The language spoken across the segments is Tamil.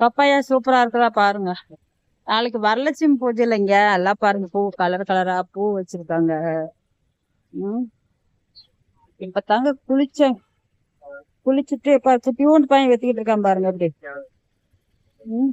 பப்பாயா சூப்பரா இருக்குதா பாருங்க. நாளைக்கு வரலட்சுமி பூஜை இல்லைங்க. எல்லாம் பாருங்க பூ கலர் கலரா பூ வச்சிருக்காங்க. ம். இப்ப தாங்க குளிச்சேன். குளிச்சுட்டு இப்ப குட்டியூண்டு பையன் வெத்திக்கிட்டு இருக்கான் பாருங்க அப்படி ம்.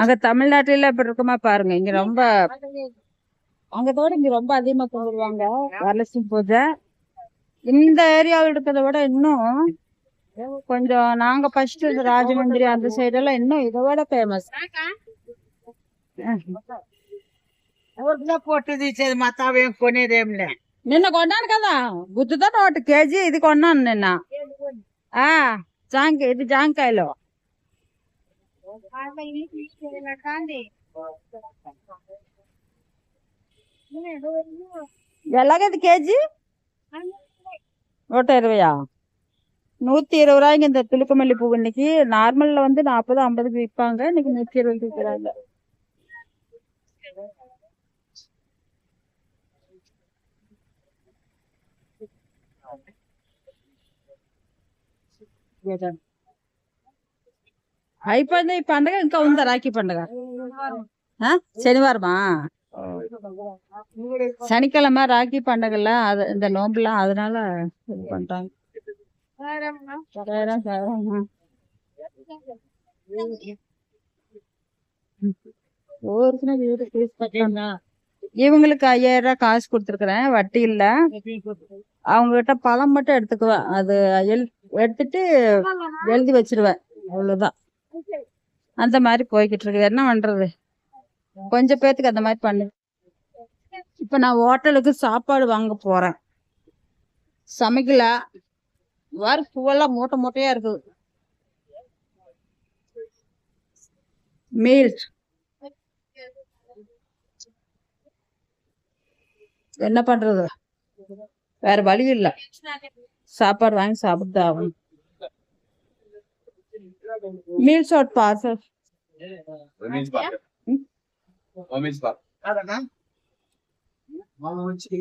அங்க தமிழ்நாட்டுல இப்படி இருக்குமா பாருங்க இங்க ரொம்ப அங்கதோட இங்க ரொம்ப அதிகமா கும்பிடுவாங்க வரலட்சுமி பூஜை இந்த ஏரியாவில் இருக்கிறத விட இன்னும் கொஞ்சம் நாங்க ஃபர்ஸ்ட் ராஜமந்திரி அந்த சைடு எல்லாம் இன்னும் இதை விட ஃபேமஸ் ఊరిలో పొట్టు తీసేది మా తావేం కొనేదేంలే నిన్న కొన్నాను కదా గుత్తుతో ఒకటి కేజీ ఇది కొన్నాను నిన్న ఆ జాంకాయ ఇది జాంకాయలు ఎలాగది కేజీ நூற்றி இருபையா நூத்தி இருபது ரூபாய்க்கு இந்த துளுக்கமல்லி பூ இன்னைக்கு நார்மல்ல வந்து நாற்பது ஐம்பதுக்கு விற்பாங்க இன்னைக்கு நூத்தி இருபது விற்கிறாங்க అయిపోయింది ఈ పండగ ఇంకా ఉందా రాఖీ పండగ ఆ? శనివారమా சனிக்கிழமை ராக்கி பண்டகைல அது இந்த நோம்புலாம் அதனால இது பண்றாங்க சரி, சரி. ஊருக்குன்னா வீடு fees கட்டணும். இவங்களுக்கு ஐயாயிரம் ரூபாய் காசு கொடுத்துருக்குறேன் வட்டி இல்ல அவங்க கிட்ட பழம் மட்டும் எடுத்துக்குவேன் அது எழு- எடுத்துட்டு எழுதி வச்சிருவேன் அவ்வளவுதான் அந்த மாதிரி போய்கிட்டு இருக்குது என்ன பண்றது? கொஞ்சம் பேர்த்துக்கு அந்த மாதிரி பண்ணு. இப்ப நான் ஹோட்டலுக்கு சாப்பாடு வாங்க போறேன். சமைக்கல. வார பூவெல்லாம் மூட்டை மூட்டையா இருக்குது. மீல்ஸ். என்ன பண்றது? வேற வழி இல்லை. சாப்பாடு வாங்கி சாப்பிட்டு ஆகணும். meals or parcel? Meals parcel. Meals parcel. అదన్నా మనం వచ్చి